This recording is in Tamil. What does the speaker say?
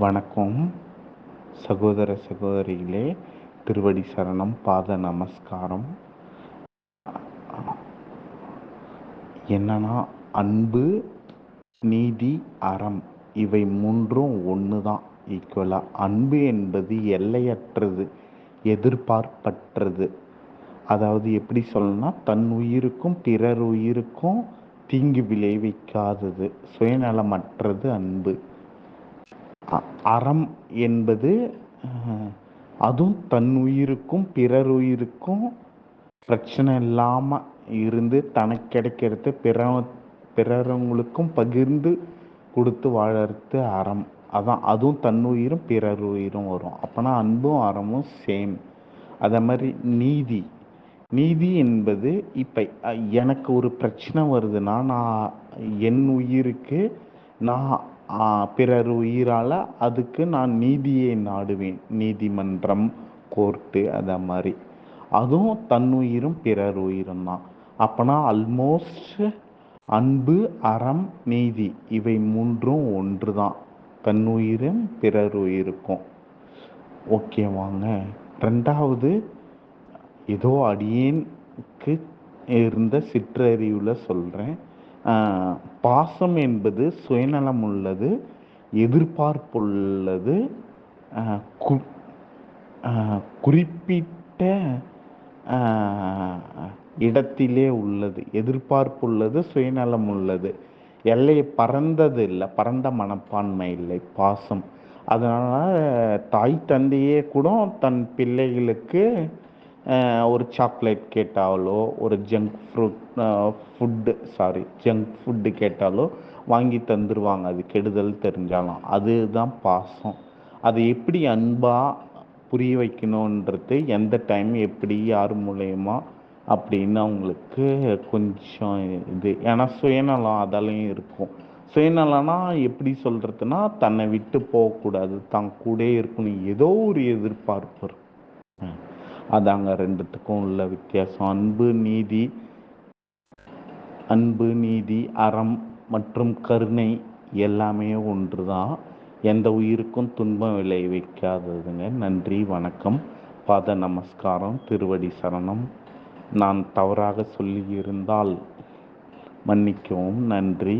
வணக்கம். சகோதர சகோதரிகளே திருவடி சரணம் பாத நமஸ்காரம். என்னன்னா அன்பு நீதி அறம் இவை மூன்றும் ஒன்று தான் ஈக்குவலாக அன்பு என்பது எல்லையற்றது எதிர்பார்ப்பற்றது. அதாவது எப்படி சொல்லணும்னா தன் உயிருக்கும் பிறர் உயிருக்கும் தீங்கு விளைவிக்காதது சுயநலமற்றது அன்பு. அ- அறம் என்பது அதுவும் தன் உயிருக்கும் பிறர் உயிருக்கும் பிரச்சனை இல்லாமல் இருந்து தனக்கு கிடைக்கிறது பிற பிறரவங்களுக்கும் பகிர்ந்து கொடுத்து வாழறது அறம். அதான் அதுவும் தன்னுயிரும் பிறர் உயிரும் வரும். அப்போனா அன்பும் அறமும் சேம் அதே மாதிரி நீதி. நீதி என்பது இப்போ எனக்கு ஒரு பிரச்சனை வருதுன்னா நான் என் உயிருக்கு நான் பிறர் உயிரால் அதுக்கு நான் நீதியை நாடுவேன். நீதிமன்றம் கோர்ட்டு அதை மாதிரி அதுவும் தன்னுயிரும் பிறர் உயிரும் தான் அப்போனா அல்மோஸ்ட் அன்பு அறம் நீதி இவை மூன்றும் ஒன்று தான் தன்னுயிரும் பிறர் உயிருக்கும். ஓகே வாங்க. ரெண்டாவது ஏதோ அடியேனுக்கு இருந்த சிற்றறிவில் சொல்கிறேன் பாசம் என்பது சுயநலம் உள்ளது எதிர்பார்ப்புள்ளது கு- குறிப்பிட்ட இடத்திலே உள்ளது எதிர்பார்ப்புள்ளது சுயநலம் உள்ளது. எல்லையை பறந்தது இல்லை பறந்த மனப்பான்மை இல்லை பாசம். அதனால் தாய் தந்தையே கூட தன் பிள்ளைகளுக்கு ஒரு சாக்லேட் கேட்டாலோ ஒரு junk fruit food sorry junk food கேட்டாலோ வாங்கி தந்துடுவாங்க அது கெடுதல் தெரிஞ்சாலும். அதுதான் பாசம். அதை எப்படி அன்பாக புரிய வைக்கணுன்றது எந்த டைம் எப்படி யார் மூலயமா அப்படின்னு அவங்களுக்கு கொஞ்சம் இது. ஏன்னா சுயநலம் அதாலையும் இருக்கும். சுயநலம்னா எப்படி சொல்கிறதுனா தன்னை விட்டு போகக்கூடாது. தான் கூடயே இருக்கணும். ஏதோ ஒரு எதிர்பார்ப்பு இருக்கும். அதாங்க ரெண்டுத்துக்கும் உள்ள வித்தியாசம். அன்பு நீதி அன்பு நீதி அறம் மற்றும் கருணை எல்லாமே ஒன்று தான் எந்த உயிருக்கும் துன்பம் விளைவிக்காததுங்க. நன்றி வணக்கம். பாத நமஸ்காரம் திருவடி சரணம். நான் தவறாக சொல்லியிருந்தால் மன்னிக்கவும். நன்றி.